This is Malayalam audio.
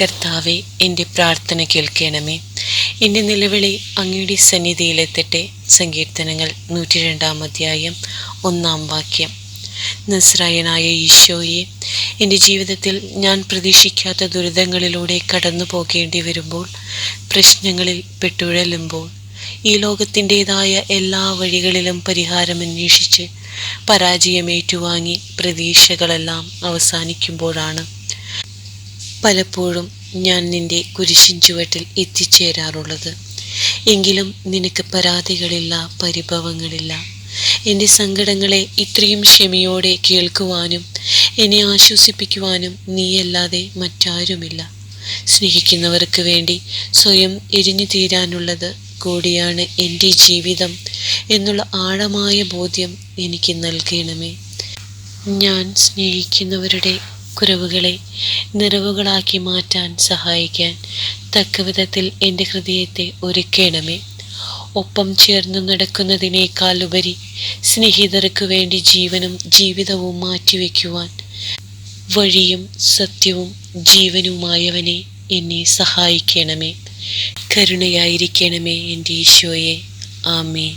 കർത്താവെ എന്റെ പ്രാർത്ഥന കേൾക്കണമേ. എന്റെ നിലവിളി അങ്ങയുടെ സന്നിധിയിലെത്തട്ടെ. സങ്കീർത്തനങ്ങൾ നൂറ്റി രണ്ടാം അധ്യായം ഒന്നാം വാക്യം. നസ്രായനായ ഈശോയെ എന്റെ ജീവിതത്തിൽ ഞാൻ പ്രതീക്ഷിക്കാത്ത ദുരിതങ്ങളിലൂടെ കടന്നു പോകേണ്ടി വരുമ്പോൾ പ്രശ്നങ്ങളിൽ പെട്ടുഴലുമ്പോൾ ഈ ലോകത്തിന്റെതായ എല്ലാ വഴികളിലും പരിഹാരം അന്വേഷിച്ച് പരാജയം ഏറ്റുവാങ്ങി പ്രതീക്ഷകളെല്ലാം അവസാനിക്കുമ്പോഴാണ്. പലപ്പോഴും ഞാൻ നിന്റെ കുരിശിൻ ചുവട്ടിൽ എത്തിച്ചേരാറുള്ളത്. എങ്കിലും നിനക്ക് പരാതികളില്ല പരിഭവങ്ങളില്ല. എന്റെ സങ്കടങ്ങളെ ഇത്രയും ക്ഷമയോടെ കേൾക്കുവാനും എന്നെ ആശ്വസിപ്പിക്കുവാനും നീയല്ലാതെ മറ്റാരുമില്ല. സ്നേഹിക്കുന്നവർക്ക് വേണ്ടി സ്വയം എരിഞ്ഞു തീരാനുള്ളത് കൂടിയാണ് എന്റെ ജീവിതം എന്നുള്ള ആഴമായ ബോധ്യം എനിക്ക് നൽകണമേ. ഞാൻ സ്നേഹിക്കുന്നവരുടെ കുറവുകളെ നിറവുകളാക്കി മാറ്റാൻ സഹായിക്കാൻ തക്കവിധത്തിൽ എന്റെ ഹൃദയത്തെ ഒരുക്കണമേ. ഒപ്പം ചേർന്ന് നടക്കുന്നതിനേക്കാൾ ഉപരി സ്നേഹിതർക്ക് വേണ്ടി ജീവനും ജീവിതവും മാറ്റിവെക്കുവാൻ വഴിയും സത്യവും ജീവനുമായവനെ എന്നെ സഹായിക്കണമേ. കരുണയായിരിക്കണമേ എന്റെ ഈശോയെ. ആമേ